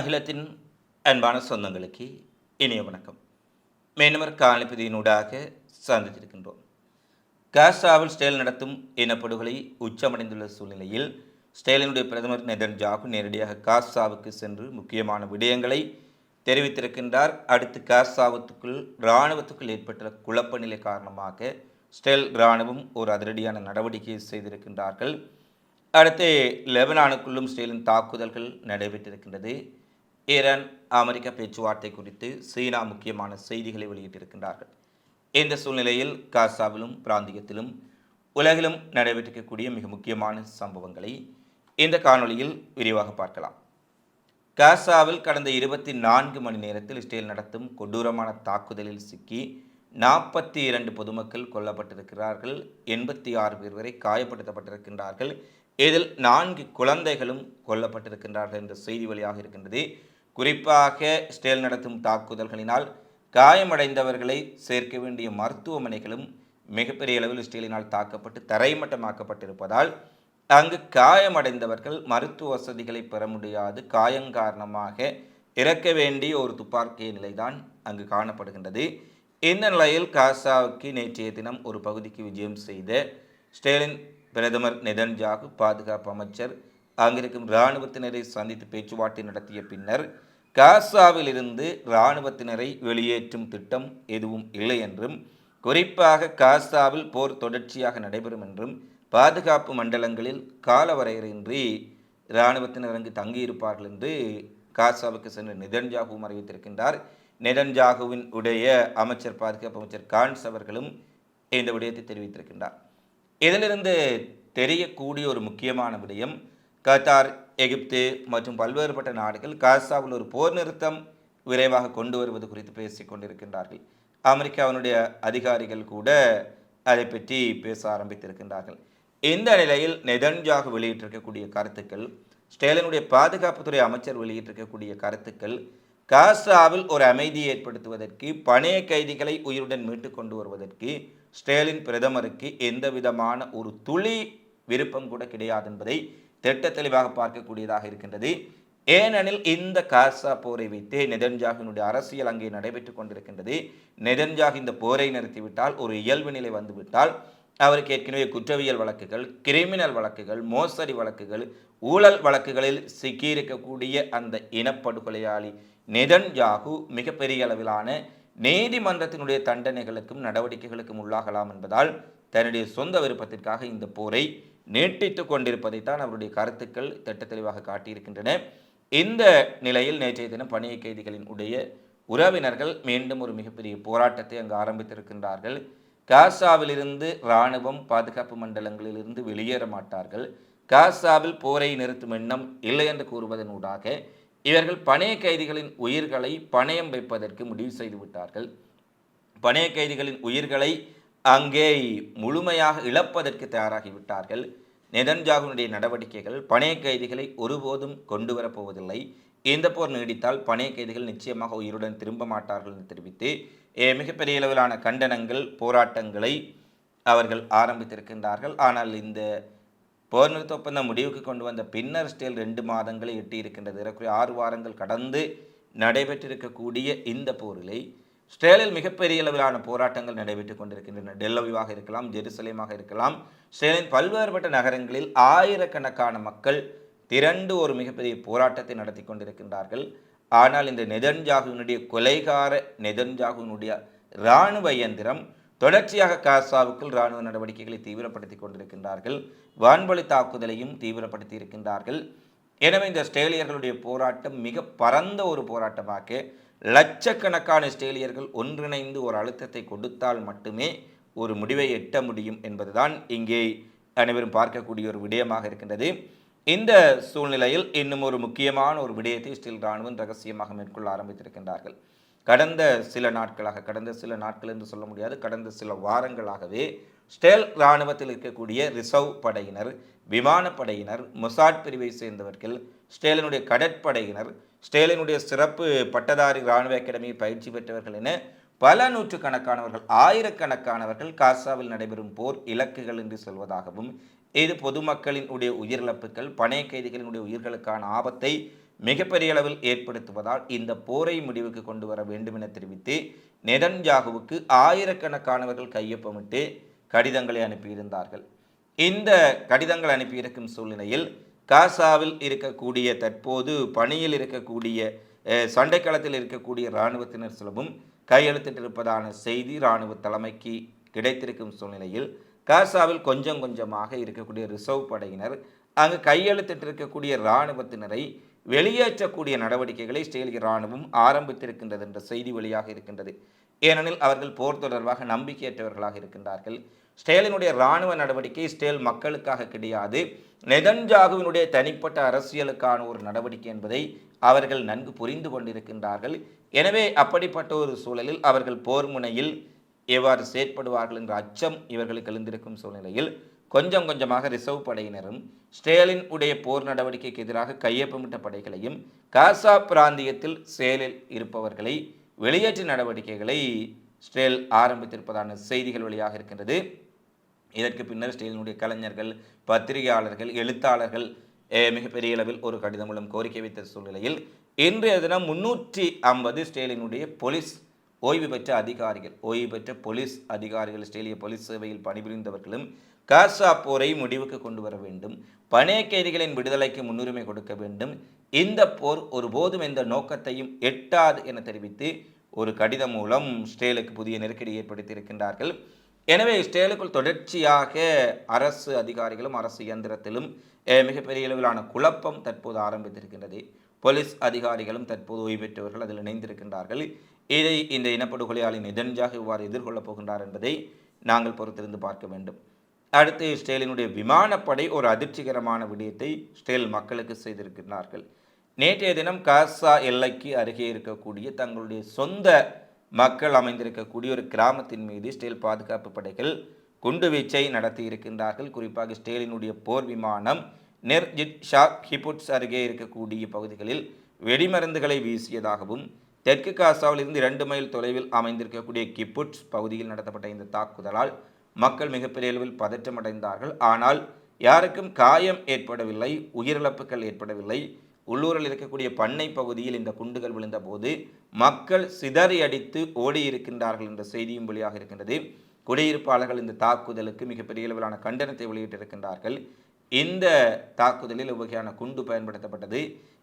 அகிலத்தின் அன்பான சொந்தங்களுக்கு இனிய வணக்கம். மேனவர் காலப்பதியினூடாக சந்தித்திருக்கின்றோம். காசாவில் ஸ்டேல் நடத்தும் இனப்படுகொலை உச்சமடைந்துள்ள சூழ்நிலையில் ஸ்டேலினுடைய பிரதமர் நெதன்ஜாகு நேரடியாக காசாவுக்கு சென்று முக்கியமான விடயங்களை தெரிவித்திருக்கின்றார். அடுத்து காசாவத்துக்குள் இராணுவத்துக்குள் ஏற்பட்ட குழப்ப நிலை காரணமாக ஸ்டேல் இராணுவம் ஒரு அதிரடியான நடவடிக்கையை செய்திருக்கின்றார்கள். அடுத்து லெபனானுக்குள்ளும் ஸ்டேலின் தாக்குதல்கள் நடைபெற்றிருக்கின்றது. ஈரான் அமெரிக்க பேச்சுவார்த்தை குறித்து சீனா முக்கியமான செய்திகளை வெளியிட்டிருக்கின்றார்கள். இந்த சூழ்நிலையில் காசாவிலும் பிராந்தியத்திலும் உலகிலும் நடைபெற்றிருக்கக்கூடிய மிக முக்கியமான சம்பவங்களை இந்த காணொளியில் விரிவாக பார்க்கலாம். காசாவில் கடந்த இருபத்தி நான்கு மணி நேரத்தில் இஸ்ரேல் நடத்தும் கொடூரமான தாக்குதலில் சிக்கி நாற்பத்தி இரண்டு பொதுமக்கள் கொல்லப்பட்டிருக்கிறார்கள். எண்பத்தி ஆறு பேர் வரை காயப்படுத்தப்பட்டிருக்கின்றார்கள். இதில் நான்கு குழந்தைகளும் கொல்லப்பட்டிருக்கின்றார்கள் என்ற செய்தி வழியாக இருக்கின்றது. குறிப்பாக ஸ்டேல் நடத்தும் தாக்குதல்களினால் காயமடைந்தவர்களை சேர்க்க வேண்டிய மருத்துவமனைகளும் மிகப்பெரிய அளவில் ஸ்டீலினால் தாக்கப்பட்டு தரைமட்டமாக்கப்பட்டிருப்பதால் அங்கு காயமடைந்தவர்கள் மருத்துவ வசதிகளை பெற முடியாது. காயம் காரணமாக இறக்க வேண்டிய ஒரு துப்பாக்கிய நிலைதான் அங்கு காணப்படுகின்றது. இந்த நிலையில் காசாவுக்கு நேற்றைய தினம் ஒரு பகுதிக்கு விஜயம் செய்த ஸ்டேலின் பிரதமர் நெதன்ஜாகு பாதுகாப்பு அமைச்சர் அங்கிருக்கும் இராணுவத்தினரை சந்தித்து பேச்சுவார்த்தை நடத்திய பின்னர் காசாவில் இருந்து இராணுவத்தினரை வெளியேற்றும் திட்டம் எதுவும் இல்லை என்றும் குறிப்பாக காசாவில் போர் தொடர்ச்சியாக நடைபெறும் என்றும் பாதுகாப்பு மண்டலங்களில் காலவரையறையின்றி இராணுவத்தினர் அங்கு தங்கியிருப்பார்கள் என்று காசாவுக்கு சென்ற நிதன்ஜாகுவும் அறிவித்திருக்கின்றார். நெதன்ஜாகுவின் உடைய அமைச்சர் பாதுகாப்பு அமைச்சர் கான்ஸ் அவர்களும் இந்த விடயத்தை தெரிவித்திருக்கின்றார். இதிலிருந்து தெரியக்கூடிய ஒரு முக்கியமான விடயம் கத்தார் எகிப்து மற்றும் பல்வேறுபட்ட நாடுகள் காசாவில் ஒரு போர் நிறுத்தம் விரைவாக கொண்டு வருவது குறித்து பேசிக் கொண்டிருக்கின்றார்கள். அமெரிக்காவினுடைய அதிகாரிகள் கூட அதை பற்றி பேச ஆரம்பித்திருக்கின்றார்கள். இந்த நிலையில் நெதன்ஜாக வெளியிட்டிருக்கக்கூடிய கருத்துக்கள் ஸ்டேலினுடைய பாதுகாப்புத்துறை அமைச்சர் வெளியிட்டிருக்கக்கூடிய கருத்துக்கள் காசாவில் ஒரு அமைதியை ஏற்படுத்துவதற்கு பணைய கைதிகளை உயிருடன் மீட்டு கொண்டு வருவதற்கு ஸ்டேலின் பிரதமருக்கு எந்த விதமான ஒரு துளி விருப்பம் கூட கிடையாது என்பதை திட்ட தெளிவாக பார்க்கக்கூடியதாக இருக்கின்றது. ஏனெனில் இந்த காசா போரை வைத்து நெதன்ஜாகினுடைய அரசியல் அங்கே நடைபெற்று கொண்டிருக்கின்றது. நெதன்ஜாக் இந்த போரை நிறுத்திவிட்டால் ஒரு இயல்பு நிலை வந்துவிட்டால் அவருக்கு ஏற்கனவே குற்றவியல் வழக்குகள் கிரிமினல் வழக்குகள் மோசடி வழக்குகள் ஊழல் வழக்குகளில் சிக்கியிருக்கக்கூடிய அந்த இனப்படுகொலையாளி நெதன்ஜாகு மிகப்பெரிய அளவிலான நீதிமன்றத்தினுடைய தண்டனைகளுக்கும் நடவடிக்கைகளுக்கும் உள்ளாகலாம் என்பதால் தன்னுடைய சொந்த விருப்பத்திற்காக இந்த போரை நீட்டித்து கொண்டிருப்பதைத்தான் அவருடைய கருத்துக்கள் திட்ட தெளிவாக காட்டியிருக்கின்றன. இந்த நிலையில் நேற்றைய தினம் பணிய கைதிகளின் உடைய உறவினர்கள் மீண்டும் ஒரு மிகப்பெரிய போராட்டத்தை அங்கு ஆரம்பித்திருக்கின்றார்கள். காசாவிலிருந்து இராணுவம் பாதுகாப்பு மண்டலங்களிலிருந்து வெளியேற மாட்டார்கள். காசாவில் போரை நிறுத்தும் எண்ணம் இல்லை என்று கூறுவதனூடாக இவர்கள் பணைய கைதிகளின் உயிர்களை பணயம் வைப்பதற்கு முடிவு செய்து விட்டார்கள். பணைய கைதிகளின் உயிர்களை அங்கே முழுமையாக இழப்பதற்கு தயாராகிவிட்டார்கள் நெதன்ஜாகுனுடைய நடவடிக்கைகள் பணைய கைதிகளை ஒருபோதும் கொண்டு வரப்போவதில்லை இந்த போர் நீடித்தால் பணைய கைதிகள் நிச்சயமாக உயிருடன் திரும்ப மாட்டார்கள் என்று தெரிவித்து மிகப்பெரிய அளவிலான கண்டனங்கள் போராட்டங்களை அவர்கள் ஆரம்பித்திருக்கின்றார்கள். ஆனால் இந்த போர் நிறுத்த ஒப்பந்தம் முடிவுக்கு கொண்டு வந்த பின்னர் ஸ்டேல் ரெண்டு மாதங்களை எட்டியிருக்கின்றது. ஏறக்குறைய ஆறு வாரங்கள் கடந்து நடைபெற்றிருக்கக்கூடிய இந்த போரிலே ஸ்டேலில் மிகப்பெரிய அளவிலான போராட்டங்கள் நடைபெற்றுக் கொண்டிருக்கின்றன. டெல்லவிவாக இருக்கலாம் ஜெருசலேமாக இருக்கலாம். ஸ்ட்ரேலின் பல்வேறுபட்ட நகரங்களில் ஆயிரக்கணக்கான மக்கள் திரண்டு ஒரு மிகப்பெரிய போராட்டத்தை நடத்தி கொண்டிருக்கின்றார்கள். ஆனால் இந்த நெதன்ஜாகுவினுடைய கொலைகார நெதன்ஜாகுவினுடைய இராணுவ இயந்திரம் தொடர்ச்சியாக காசாவுக்குள் இராணுவ நடவடிக்கைகளை தீவிரப்படுத்தி கொண்டிருக்கின்றார்கள். வான்வழி தாக்குதலையும் தீவிரப்படுத்தி இருக்கின்றார்கள் எனவே இந்த ஆஸ்திரேலியர்களுடைய போராட்டம் மிக பரந்த ஒரு போராட்டமாக லட்சக்கணக்கான ஸ்டேலியர்கள் ஒன்றிணைந்து ஒரு அழுத்தத்தை கொடுத்தால் மட்டுமே ஒரு முடிவை எட்ட முடியும் என்பதுதான் இங்கே அனைவரும் பார்க்கக்கூடிய ஒரு விடயமாக இருக்கின்றது. இந்த சூழ்நிலையில் இன்னும் ஒரு முக்கியமான ஒரு விடயத்தை ஸ்டீல் இராணுவம் ரகசியமாக மேற்கொள்ள ஆரம்பித்திருக்கின்றார்கள். கடந்த சில நாட்களாக கடந்த சில நாட்கள் என்று சொல்ல முடியாது கடந்த சில வாரங்களாகவே ஸ்டேல் இராணுவத்தில் இருக்கக்கூடிய ரிசர்வ் படையினர் விமானப்படையினர் மொசாட் பிரிவை சேர்ந்தவர்கள் ஸ்டேலினுடைய கடற்படையினர் ஸ்டேலினுடைய சிறப்பு பட்டதாரி இராணுவ அகாடமி பயிற்சி பெற்றவர்கள் என பல நூற்றுக்கணக்கானவர்கள் ஆயிரக்கணக்கானவர்கள் காசாவில் நடைபெறும் போர் இலக்குகள் என்று சொல்வதாகவும் இது பொதுமக்களின் உடைய உயிரிழப்புகள் பணைய கைதிகளினுடைய உயிர்களுக்கான ஆபத்தை மிகப்பெரிய அளவில் ஏற்படுத்துவதால் இந்த போரை முடிவுக்கு கொண்டு வர வேண்டும் என தெரிவித்து நெடன்ஜாகுவுக்கு ஆயிரக்கணக்கானவர்கள் கையொப்பமிட்டு கடிதங்களை அனுப்பியிருந்தார்கள். இந்த கடிதங்கள் அனுப்பியிருக்கும் சூழ்நிலையில் காசாவில் இருக்கக்கூடிய தற்போது பணியில் இருக்கக்கூடிய சண்டைக்களத்தில் இருக்கக்கூடிய இராணுவத்தினர் சிலவும் கையெழுத்திட்டிருப்பதான செய்தி இராணுவ தலைமைக்கு கிடைத்திருக்கும் சூழ்நிலையில் காசாவில் கொஞ்சம் கொஞ்சமாக இருக்கக்கூடிய ரிசர்வ் படையினர் அங்கு கையெழுத்திட்டிருக்கக்கூடிய இராணுவத்தினரை வெளியேற்றக்கூடிய நடவடிக்கைகளை இஸ்ரேலிய இராணுவம் ஆரம்பித்திருக்கின்றது என்ற செய்தி வெளியாக இருக்கின்றது. ஏனெனில் அவர்கள் போர் தொடர்பாக நம்பிக்கையற்றவர்களாக இருக்கின்றார்கள். ஸ்டேலினுடைய இராணுவ நடவடிக்கை ஸ்டேல் மக்களுக்காக கிடையாது. நெதன்ஜாகுவினுடைய தனிப்பட்ட அரசியலுக்கான ஒரு நடவடிக்கை என்பதை அவர்கள் நன்கு புரிந்து கொண்டிருக்கின்றார்கள். எனவே அப்படிப்பட்ட ஒரு சூழலில் அவர்கள் போர் முனையில் எவ்வாறு செயற்படுவார்கள் என்ற அச்சம் இவர்களுக்கு எழுந்திருக்கும் சூழ்நிலையில் கொஞ்சம் கொஞ்சமாக ரிசர்வ் படையினரும் ஸ்டேலின் உடைய போர் நடவடிக்கைக்கு எதிராக கையொப்பமிட்ட படைகளையும் காசா பிராந்தியத்தில் செயலில் இருப்பவர்களை வெளியேற்று நடவடிக்கைகளை ஸ்டேல் ஆரம்பித்திருப்பதான செய்திகள் வெளியாக இருக்கின்றது. இதற்கு பின்னர் ஸ்டீலினுடைய கலைஞர்கள் பத்திரிகையாளர்கள் எழுத்தாளர்கள் மிகப்பெரிய அளவில் ஒரு கடிதம் மூலம் கோரிக்கை வைத்த சூழ்நிலையில் இன்றைய தினம் முன்னூற்றி ஐம்பது ஸ்டேலினுடைய போலீஸ் ஓய்வு பெற்ற அதிகாரிகள் ஓய்வு பெற்ற போலீஸ் அதிகாரிகள் ஸ்டேலிய போலீஸ் சேவையில் பணிபுரிந்தவர்களும் காசா போரை முடிவுக்கு கொண்டு வர வேண்டும் பணைய கைதிகளின் விடுதலைக்கு முன்னுரிமை கொடுக்க வேண்டும். இந்த போர் ஒருபோதும் எந்த நோக்கத்தையும் எட்டாது என தெரிவித்து ஒரு கடிதம் மூலம் ஸ்டேலுக்கு புதிய நெருக்கடி ஏற்படுத்தி இருக்கின்றார்கள் எனவே ஸ்டேலுக்குள் தொடர்ச்சியாக அரசு அதிகாரிகளும் அரசு இயந்திரத்திலும் மிகப்பெரிய அளவிலான குழப்பம் தற்போது ஆரம்பித்திருக்கின்றது. போலீஸ் அதிகாரிகளும் தற்போது ஓய்வு பெற்றவர்கள் அதில் இணைந்திருக்கின்றார்கள். இதை இந்த இனப்படுகொலையாளி நிதன்ஜாக இவ்வாறு எதிர்கொள்ளப் போகின்றார் என்பதை நாங்கள் பொறுத்திருந்து பார்க்க வேண்டும். அடுத்து இஸ்ரேலினுடைய விமானப்படை ஒரு அதிர்ச்சிகரமான விடயத்தை இஸ்ரேல் மக்களுக்கு செய்திருக்கிறார்கள் நேற்றைய தினம் காசா எல்லைக்கு அருகே இருக்கக்கூடிய தங்களுடைய சொந்த மக்கள் அமைந்திருக்கக்கூடிய ஒரு கிராமத்தின் மீது இஸ்ரேல் பாதுகாப்பு படைகள் குண்டுவீச்சை நடத்தி இருக்கின்றார்கள். குறிப்பாக இஸ்ரேலினுடைய போர் விமானம் நெர்ஜிட் ஷாக் ஹிபுட்ஸ் அருகே இருக்கக்கூடிய பகுதிகளில் வெடிமருந்துகளை வீசியதாகவும் தெற்கு காசாவிலிருந்து இரண்டு மைல் தொலைவில் அமைந்திருக்கக்கூடிய கிப்புட்ஸ் பகுதியில் நடத்தப்பட்ட இந்த தாக்குதலால் மக்கள் மிகப்பெரிய அளவில் பதற்றமடைந்தார்கள். ஆனால் யாருக்கும் காயம் ஏற்படவில்லை உயிரிழப்புகள் ஏற்படவில்லை. உள்ளூரில் இருக்கக்கூடிய பண்ணை பகுதியில் இந்த குண்டுகள் விழுந்தபோது மக்கள் சிதறி அடித்து ஓடியிருக்கின்றார்கள் என்ற செய்தியும் வெளியாக இருக்கின்றது. குடியிருப்பாளர்கள் இந்த தாக்குதலுக்கு மிகப்பெரிய அளவிலான கண்டனத்தை வெளியிட்டிருக்கின்றார்கள். இந்த தாக்குதலில் இவ்வகையான குண்டு பயன்படுத்தப்பட்டது.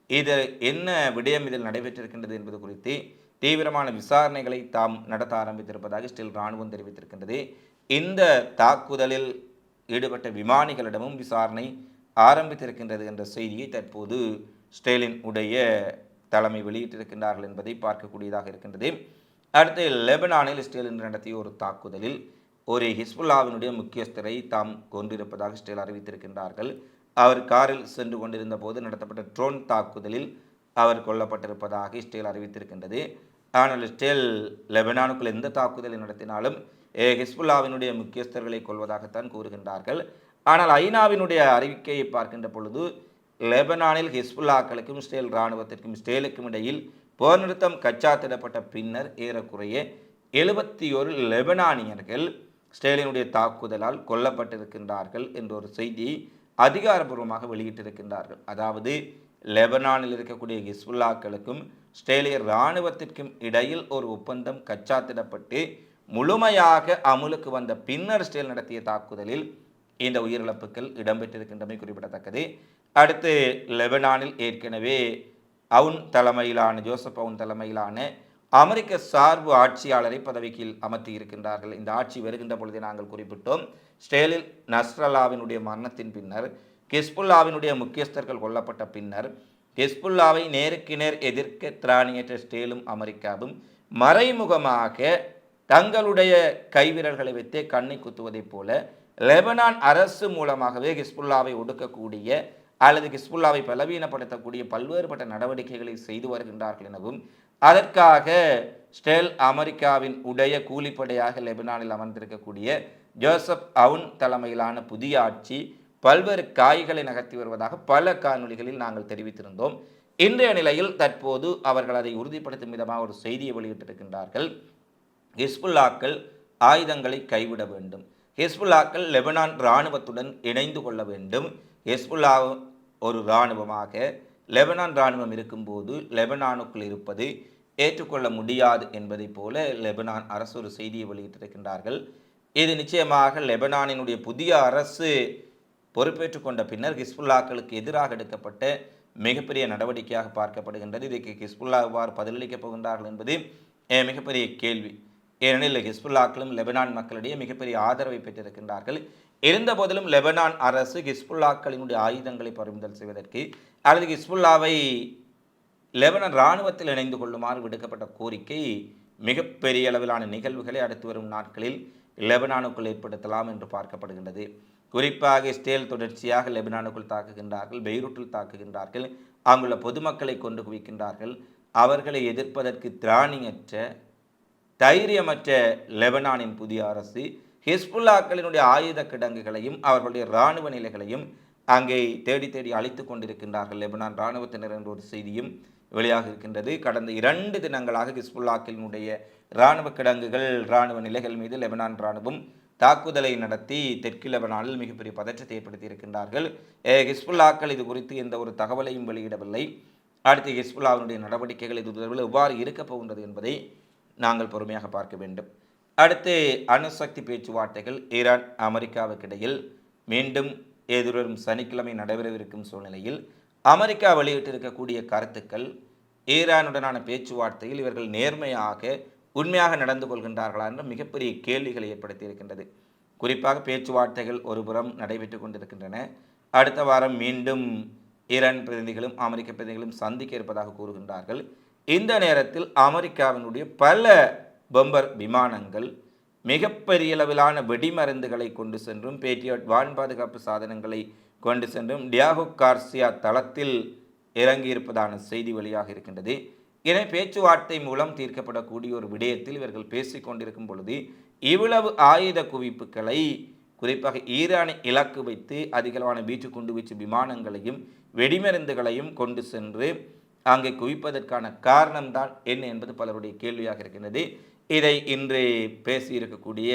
இது என்ன விடயம் இதில் நடைபெற்றிருக்கின்றது என்பது குறித்து தீவிரமான விசாரணைகளை தாம் நடத்த ஆரம்பித்திருப்பதாக ஸ்டில் இராணுவம் தெரிவித்திருக்கின்றது. இந்த தாக்குதலில் ஈடுபட்ட விமானிகளிடமும் விசாரணை ஆரம்பித்திருக்கின்றது என்ற செய்தியை தற்போது ஸ்டேலின் உடைய தலைமை வெளியிட்டிருக்கின்றார்கள் என்பதை பார்க்கக்கூடியதாக இருக்கின்றது. அடுத்து லெபனானில் ஸ்டேலின் நடத்திய ஒரு தாக்குதலில் ஒரு ஹிஸ்புல்லாவினுடைய முக்கியஸ்தரை தாம் கொண்டிருப்பதாக ஸ்டேல் அறிவித்திருக்கின்றார்கள். அவர் காரில் சென்று கொண்டிருந்த போது நடத்தப்பட்ட ட்ரோன் தாக்குதலில் அவர் கொல்லப்பட்டிருப்பதாக ஸ்டேல் அறிவித்திருக்கின்றது. ஆனால் ஸ்டேல் லெபனானுக்குள் எந்த தாக்குதலை நடத்தினாலும் ஹிஸ்புல்லாவினுடைய முக்கியஸ்தர்களை கொள்வதாகத்தான் கூறுகின்றார்கள். ஆனால் ஐநாவினுடைய அறிவிக்கையை பார்க்கின்ற பொழுது லெபனானில் ஹிஸ்புல்லாக்களுக்கும் இஸ்ரேல் இராணுவத்திற்கும் இஸ்ரேலுக்கும் இடையில் போர் நிறுத்தம் கச்சாத்திடப்பட்ட பின்னர் ஏறக்குறைய எழுபத்தி ஒரு லெபனானியர்கள் ஸ்டேலினுடைய தாக்குதலால் கொல்லப்பட்டிருக்கின்றார்கள் என்ற ஒரு செய்தியை அதிகாரபூர்வமாக வெளியிட்டிருக்கின்றார்கள். அதாவது லெபனானில் இருக்கக்கூடிய ஹிஸ்புல்லாக்களுக்கும் ஸ்டேலிய இராணுவத்திற்கும் இடையில் ஒரு ஒப்பந்தம் கச்சாத்திடப்பட்டு முழுமையாக அமுலுக்கு வந்த பின்னர் ஸ்டேல் நடத்திய தாக்குதலில் இந்த உயிரிழப்புகள் இடம்பெற்றிருக்கின்றமை குறிப்பிடத்தக்கது. அடுத்து லெபனானில் ஏற்கனவே அவுன் தலைமையிலான ஜோசப் அவுன் தலைமையிலான அமெரிக்க சார்பு ஆட்சியாளரை பதவிக்கு அமர்த்தி இருக்கின்றார்கள் இந்த ஆட்சி வருகின்ற பொழுது நாங்கள் குறிப்பிட்டோம் ஸ்டேலில் நஸ்ரல்லாவினுடைய மரணத்தின் பின்னர் கிஸ்புல்லாவினுடைய முக்கியஸ்தர்கள் கொல்லப்பட்ட பின்னர் ஹிஸ்புல்லாவை நேருக்கு நேர் எதிர்க்க திராணியற்ற ஸ்டேலும் அமெரிக்காவும் மறைமுகமாக தங்களுடைய கைவிரல்களை வைத்தே கண்ணை குத்துவதைப் போல லெபனான் அரசு மூலமாகவே ஹிஸ்புல்லாவை ஒடுக்கக்கூடிய அல்லது ஹிஸ்புல்லாவை பலவீனப்படுத்தக்கூடிய பல்வேறுபட்ட நடவடிக்கைகளை செய்து வருகின்றார்கள் எனவும் அதற்காக ஸ்டெல் அமெரிக்காவின் உடைய கூலிப்படையாக லெபனானில் அமர்ந்திருக்கக்கூடிய ஜோசப் அவுன் தலைமையிலான புதிய ஆட்சி பல்வேறு காய்களை நகர்த்தி வருவதாக பல காணொளிகளில் நாங்கள் தெரிவித்திருந்தோம். இன்றைய நிலையில் தற்போது அவர்கள் அதை உறுதிப்படுத்தும் விதமாக ஒரு செய்தியை வெளியிட்டிருக்கின்றார்கள். ஹிஸ்புல்லாக்கள் ஆயுதங்களை கைவிட வேண்டும். ஹிஸ்புல்லாக்கள் லெபனான் இராணுவத்துடன் இணைந்து கொள்ள வேண்டும். ஹெஸ்புல்லா ஒரு இராணுவமாக லெபனான் இராணுவம் இருக்கும்போது லெபனானுக்குள் இருப்பது ஏற்றுக்கொள்ள முடியாது என்பதைப் போல லெபனான் அரசு ஒரு செய்தியை வெளியிட்டிருக்கின்றார்கள். இது நிச்சயமாக லெபனானினுடைய புதிய அரசு பொறுப்பேற்று கொண்ட பின்னர் ஹிஸ்புல்லாக்களுக்கு எதிராக எடுக்கப்பட்ட மிகப்பெரிய நடவடிக்கையாக பார்க்கப்படுகின்றது. இதற்கு ஹிஸ்புல்லா எவ்வாறு பதிலளிக்கப் போகின்றார்கள் என்பது என் மிகப்பெரிய கேள்வி. ஏனெனில் ஹிஸ்புல்லாக்களும் லெபனான் மக்களிடையே மிகப்பெரிய ஆதரவை பெற்றிருக்கின்றார்கள். இருந்த போதிலும் லெபனான் அரசு ஹிஸ்புல்லாக்களினுடைய ஆயுதங்களை பறிமுதல் செய்வதற்கு அல்லது ஹிஸ்புல்லாவை லெபனான் இராணுவத்தில் இணைந்து கொள்ளுமாறு விடுக்கப்பட்ட கோரிக்கை மிகப்பெரிய அளவிலான நிகழ்வுகளை அடுத்து வரும் நாட்களில் லெபனானுக்குள் ஏற்படுத்தலாம் என்று பார்க்கப்படுகின்றது. குறிப்பாக இஸ்ரேல் தொடர்ச்சியாக லெபனானுக்குள் தாக்குகின்றார்கள் பெய்ரூட்டில் தாக்குகின்றார்கள் அங்குள்ள பொதுமக்களை கொண்டு குவிக்கின்றார்கள். அவர்களை எதிர்ப்பதற்கு திராணியற்ற தைரியமற்ற லெபனானின் புதிய அரசு ஹிஸ்புல்லாக்களினுடைய ஆயுத கிடங்குகளையும் அவர்களுடைய இராணுவ நிலைகளையும் அங்கே தேடி தேடி அழித்து கொண்டிருக்கின்றார்கள். லெபனான் இராணுவத்தினர் என்ற ஒரு செய்தியும் வெளியாக இருக்கின்றது. கடந்த இரண்டு தினங்களாக ஹிஸ்புல்லாக்களினுடைய இராணுவ கிடங்குகள் இராணுவ நிலைகள் மீது லெபனான் இராணுவம் தாக்குதலை நடத்தி தெற்கு லெபனானில் மிகப்பெரிய பதற்றத்தை ஏற்படுத்தி இருக்கின்றார்கள். ஹிஸ்புல்லாக்கள் இது குறித்து எந்த ஒரு தகவலையும் வெளியிடவில்லை. அடுத்து ஹிஸ்புல்லாவினுடைய நடவடிக்கைகள் இது தொடர்பில் எவ்வாறு இருக்கப் போகின்றது என்பதை நாங்கள் பொறுமையாக பார்க்க வேண்டும். அடுத்து அணுசக்தி பேச்சுவார்த்தைகள் ஈரான் அமெரிக்காவுக்கு இடையில் மீண்டும் எதிர்வரும் சனிக்கிழமை நடைபெறவிருக்கும் சூழ்நிலையில் அமெரிக்கா வெளியிட்டிருக்கக்கூடிய கருத்துக்கள் ஈரானுடனான பேச்சுவார்த்தையில் இவர்கள் நேர்மையாக உண்மையாக நடந்து கொள்கின்றார்களா என்ற மிகப்பெரிய கேள்விகளை ஏற்படுத்தி இருக்கின்றது குறிப்பாக பேச்சுவார்த்தைகள் ஒருபுறம் நடைபெற்று கொண்டிருக்கின்றன. அடுத்த வாரம் மீண்டும் ஈரான் பிரதிநிதிகளும் அமெரிக்க பிரதிநிதிகளும் சந்திக்க இருப்பதாக கூறுகின்றார்கள். இந்த நேரத்தில் அமெரிக்காவினுடைய பல பொம்பர் விமானங்கள் மிகப்பெரிய அளவிலான வெடிமருந்துகளை கொண்டு சென்றும் பேட்ரியாட் வான் பாதுகாப்பு சாதனங்களை கொண்டு சென்றும் டியாகோ கார்சியா தளத்தில் இறங்கியிருப்பதான செய்தி வெளியாக இருக்கின்றது. என பேச்சுவார்த்தை மூலம் தீர்க்கப்படக்கூடிய ஒரு விடயத்தில் இவர்கள் பேசிக்கொண்டிருக்கும் பொழுது இவ்வளவு ஆயுத குவிப்புகளை குறிப்பாக ஈரானை இலக்கு வைத்து அதிகளவான வீச்சு குண்டு வீச்சு விமானங்களையும் வெடிமருந்துகளையும் கொண்டு சென்று அங்கே குவிப்பதற்கான காரணம்தான் என்ன என்பது பலருடைய கேள்வியாக இருக்கின்றது. இதை இன்று பேசியிருக்கக்கூடிய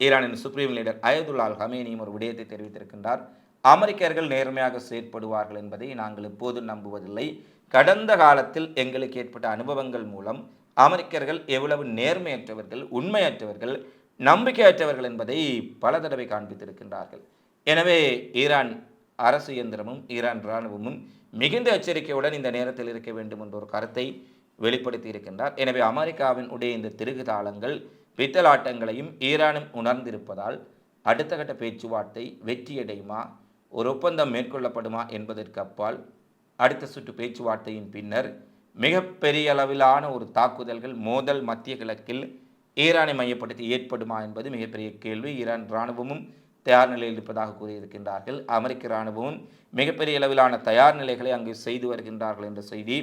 ஈரானின் சுப்ரீம் லீடர் அயதுல்லால் ஹமேனியும் ஒரு விடயத்தை தெரிவித்திருக்கின்றார். அமெரிக்கர்கள் நேர்மையாக செயற்படுவார்கள் என்பதை நாங்கள் எப்போதும் நம்புவதில்லை. கடந்த காலத்தில் எங்களுக்கு ஏற்பட்ட அனுபவங்கள் மூலம் அமெரிக்கர்கள் எவ்வளவு நேர்மையற்றவர்கள் உண்மையற்றவர்கள் நம்பிக்கையற்றவர்கள் என்பதை பல தடவை காண்பித்திருக்கின்றார்கள். எனவே ஈரான் அரசு இயந்திரமும் ஈரான் இராணுவமும் மிகுந்த எச்சரிக்கையுடன் இந்த நேரத்தில் இருக்க வேண்டும் என்ற ஒரு கருத்தை வெளிப்படுத்தி இருக்கின்றார். எனவே அமெரிக்காவின் உடைய இந்த திருகுதாளங்கள் பித்தலாட்டங்களையும் ஈரானும் உணர்ந்திருப்பதால் அடுத்த கட்ட பேச்சுவார்த்தை வெற்றியடையுமா? ஒரு ஒப்பந்தம் மேற்கொள்ளப்படுமா என்பதற்கு அப்பால் அடுத்த சுற்று பேச்சுவார்த்தையின் பின்னர் மிகப்பெரிய அளவிலான ஒரு தாக்குதல்கள் மோதல் மத்திய கிழக்கில் ஈரானை மையப்படுத்தி ஏற்படுமா என்பது மிகப்பெரிய கேள்வி. ஈரான் இராணுவமும் தயார் நிலையில் இருப்பதாக கூறியிருக்கின்றார்கள். அமெரிக்க இராணுவமும் மிகப்பெரிய அளவிலான தயார் நிலைகளை அங்கு செய்து வருகின்றார்கள் என்ற செய்தி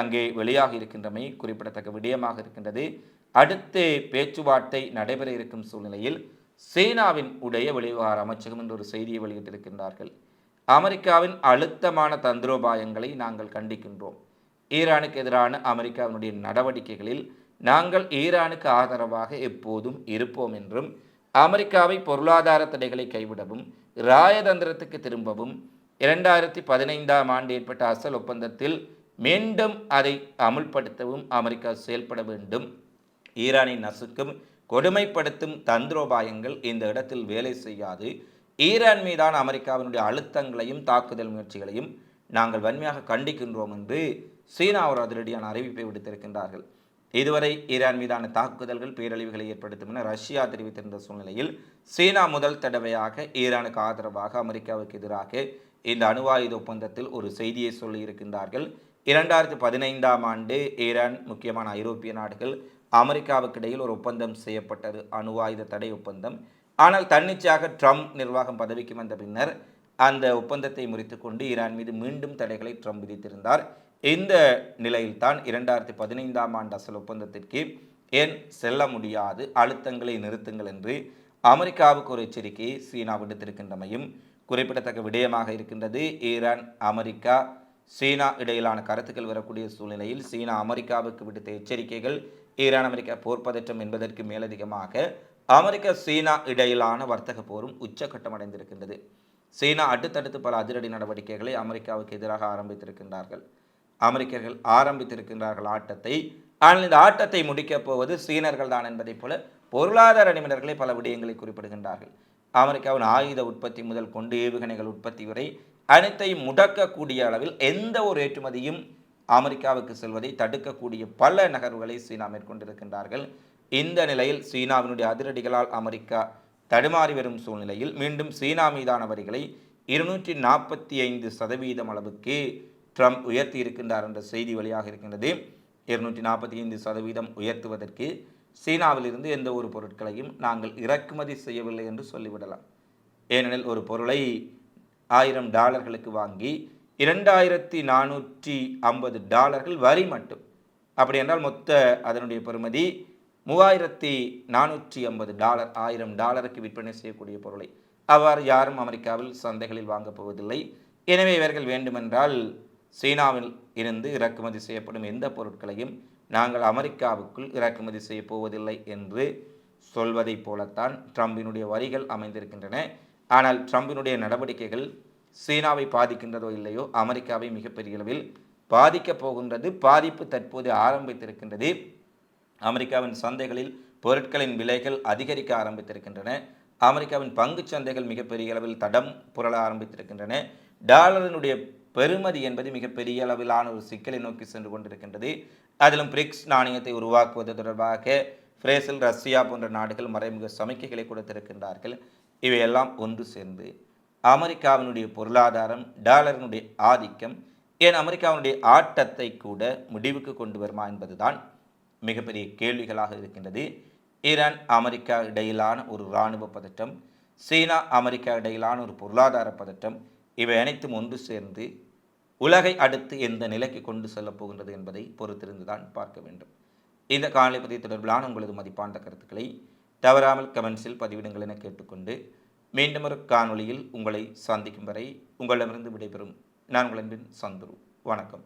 அங்கே வெளியாக இருக்கின்றமை குறிப்பிடத்தக்க விடயமாக இருக்கின்றது. அடுத்து பேச்சுவார்த்தை நடைபெற இருக்கும் சூழ்நிலையில் சீனாவின் உடைய வெளிவிவகார அமைச்சகம் என்ற ஒரு செய்தியை வெளியிட்டிருக்கின்றார்கள். அமெரிக்காவின் அழுத்தமான தந்திரோபாயங்களை நாங்கள் கண்டிக்கின்றோம். ஈரானுக்கு எதிரான அமெரிக்காவினுடைய நடவடிக்கைகளில் நாங்கள் ஈரானுக்கு ஆதரவாக எப்போதும் இருப்போம் என்றும் அமெரிக்காவை பொருளாதார தடைகளை கைவிடவும் ராயதந்திரத்துக்கு திரும்பவும் இரண்டாயிரத்தி பதினைந்தாம் ஆண்டு ஏற்பட்ட அசல் ஒப்பந்தத்தில் மீண்டும் அதை அமுல்படுத்தவும் அமெரிக்கா செயல்பட வேண்டும். ஈரானை நசுக்கும் கொடுமைப்படுத்தும் தந்திரோபாயங்கள் இந்த இடத்தில் வேலை செய்யாது. ஈரான் மீதான அமெரிக்காவினுடைய அழுத்தங்களையும் தாக்குதல் முயற்சிகளையும் நாங்கள் வன்மையாக கண்டிக்கின்றோம் என்று சீனா ஒரு அதிரடியான அறிவிப்பை விடுத்திருக்கின்றார்கள். இதுவரை ஈரான் மீதான தாக்குதல்கள் பேரழிவுகளை ஏற்படுத்தும் என ரஷ்யா தெரிவித்திருந்த சூழ்நிலையில் சீனா முதல் தடவையாக ஈரானுக்கு ஆதரவாக அமெரிக்காவுக்கு எதிராக இந்த அணுவாயுத ஒப்பந்தத்தில் ஒரு செய்தியை சொல்லியிருக்கின்றார்கள். இரண்டாயிரத்தி பதினைந்தாம் ஆண்டு ஈரான் முக்கியமான ஐரோப்பிய நாடுகள் அமெரிக்காவுக்கு இடையில் ஒரு ஒப்பந்தம் செய்யப்பட்டது. அணு ஆயுத தடை ஒப்பந்தம். ஆனால் தன்னிச்சையாக ட்ரம்ப் நிர்வாகம் பதவிக்கு வந்த பின்னர் அந்த ஒப்பந்தத்தை முறித்துக்கொண்டு ஈரான் மீது மீண்டும் தடைகளை ட்ரம்ப் விதித்திருந்தார். இந்த நிலையில்தான் இரண்டாயிரத்தி பதினைந்தாம் ஆண்டு அசல் ஒப்பந்தத்திற்கு ஏன் செல்ல முடியாது அழுத்தங்களை நிறுத்துங்கள் என்று அமெரிக்காவுக்கு ஒரு எச்சரிக்கையை சீனா விடுத்திருக்கின்றமையும் குறிப்பிடத்தக்க விடயமாக இருக்கின்றது. ஈரான் அமெரிக்கா சீனா இடையிலான கருத்துக்கள் வரக்கூடிய சூழ்நிலையில் சீனா அமெரிக்காவுக்கு விடுத்த எச்சரிக்கைகள் ஈரான் அமெரிக்கா போர் பதற்றம் என்பதற்கு மேலதிகமாக அமெரிக்கா சீனா இடையிலான வர்த்தக போரும் உச்சக்கட்டமடைந்திருக்கின்றது சீனா அடுத்தடுத்து பல அதிரடி நடவடிக்கைகளை அமெரிக்காவுக்கு எதிராக ஆரம்பித்திருக்கின்றார்கள். அமெரிக்கர்கள் ஆரம்பித்திருக்கின்றார்கள் ஆட்டத்தை. ஆனால் இந்த ஆட்டத்தை முடிக்கப் போவது சீனர்கள் தான் என்பதைப் போல பொருளாதார நிபுணர்களை பல விடயங்களை குறிப்பிடுகின்றார்கள். அமெரிக்காவின் ஆயுத உற்பத்தி முதல் கொண்டு ஏவுகணைகள் உற்பத்தி வரை அனைத்தையும் முடக்கக்கூடிய அளவில் எந்த ஒரு ஏற்றுமதியும் அமெரிக்காவுக்கு செல்வதை தடுக்கக்கூடிய பல நகர்வுகளை சீனா மேற்கொண்டிருக்கின்றார்கள். இந்த நிலையில் சீனாவினுடைய அதிரடிகளால் அமெரிக்கா தடுமாறி வரும் சூழ்நிலையில் மீண்டும் சீனா மீதான வரிகளை இருநூற்றி நாற்பத்தி ஐந்து சதவீதம் அளவுக்கு ட்ரம்ப் உயர்த்தி இருக்கின்றார் என்ற செய்தி வழியாக இருக்கின்றது. இருநூற்றி நாற்பத்தி ஐந்து சதவீதம் உயர்த்துவதற்கு சீனாவிலிருந்து எந்த ஒரு பொருட்களையும் நாங்கள் இறக்குமதி செய்யவில்லை என்று சொல்லிவிடலாம். ஏனெனில் ஒரு பொருளை ஆயிரம் டாலர்களுக்கு வாங்கி இரண்டாயிரத்தி நானூற்றி ஐம்பது டாலர்கள் வரி மட்டும். அப்படி என்றால் மொத்த அதனுடைய பெறுமதி மூவாயிரத்தி நானூற்றி ஐம்பது டாலர் ஆயிரம் டாலருக்கு விற்பனை செய்யக்கூடிய பொருளை. அவ்வாறு யாரும் அமெரிக்காவில் சந்தைகளில் வாங்கப் போவதில்லை. எனவே இவர்கள் வேண்டுமென்றால் சீனாவில் இருந்து இறக்குமதி செய்யப்படும் எந்த பொருட்களையும் நாங்கள் அமெரிக்காவுக்குள் இறக்குமதி செய்ய போவதில்லை என்று சொல்வதைப் போலத்தான் ட்ரம்பினுடைய வரிகள் அமைந்திருக்கின்றன. ஆனால் ட்ரம்பினுடைய நடவடிக்கைகள் சீனாவை பாதிக்கின்றதோ இல்லையோ அமெரிக்காவை மிகப்பெரிய அளவில் பாதிக்கப் போகின்றது பாதிப்பு தற்போது ஆரம்பித்திருக்கின்றது. அமெரிக்காவின் சந்தைகளில் பொருட்களின் விலைகள் அதிகரிக்க ஆரம்பித்திருக்கின்றன. அமெரிக்காவின் பங்கு சந்தைகள் மிகப்பெரிய அளவில் தடம் புரள ஆரம்பித்திருக்கின்றன. டாலரினுடைய பெறுமதி என்பது மிகப்பெரிய அளவிலான ஒரு சிக்கலை நோக்கி சென்று கொண்டிருக்கின்றது. அதிலும் பிரிக்ஸ் நாணயத்தை உருவாக்குவது தொடர்பாக பிரேசில் ரஷ்யா போன்ற நாடுகள் மறைமுக சமிக்கைகளை கொடுத்திருக்கின்றார்கள். இவையெல்லாம் ஒன்று சேர்ந்து அமெரிக்காவினுடைய பொருளாதாரம் டாலரினுடைய ஆதிக்கம் ஏன் அமெரிக்காவினுடைய ஆட்டத்தை கூட முடிவுக்கு கொண்டு வருமா என்பதுதான் மிகப்பெரிய கேள்விகளாக இருக்கின்றது. ஈரான் அமெரிக்கா இடையிலான ஒரு இராணுவ பதட்டம் சீனா அமெரிக்கா இடையிலான ஒரு பொருளாதார பதட்டம் இவை அனைத்தும் ஒன்று சேர்ந்து உலகை அடுத்து எந்த நிலைக்கு கொண்டு செல்லப் போகின்றது என்பதை பொறுத்திருந்து தான் பார்க்க வேண்டும். இந்த காணொலி பதிவு தொடர்பிலான உங்களது மதிப்பான கருத்துக்களை தவறாமல் கமெண்ட்ஸில் பதிவிடுங்கள் என கேட்டுக்கொண்டு மீண்டும் ஒரு காணொளியில் உங்களை சந்திக்கும் வரை உங்களிடமிருந்து விடைபெறும். நான் உங்களின் சந்துரு. வணக்கம்.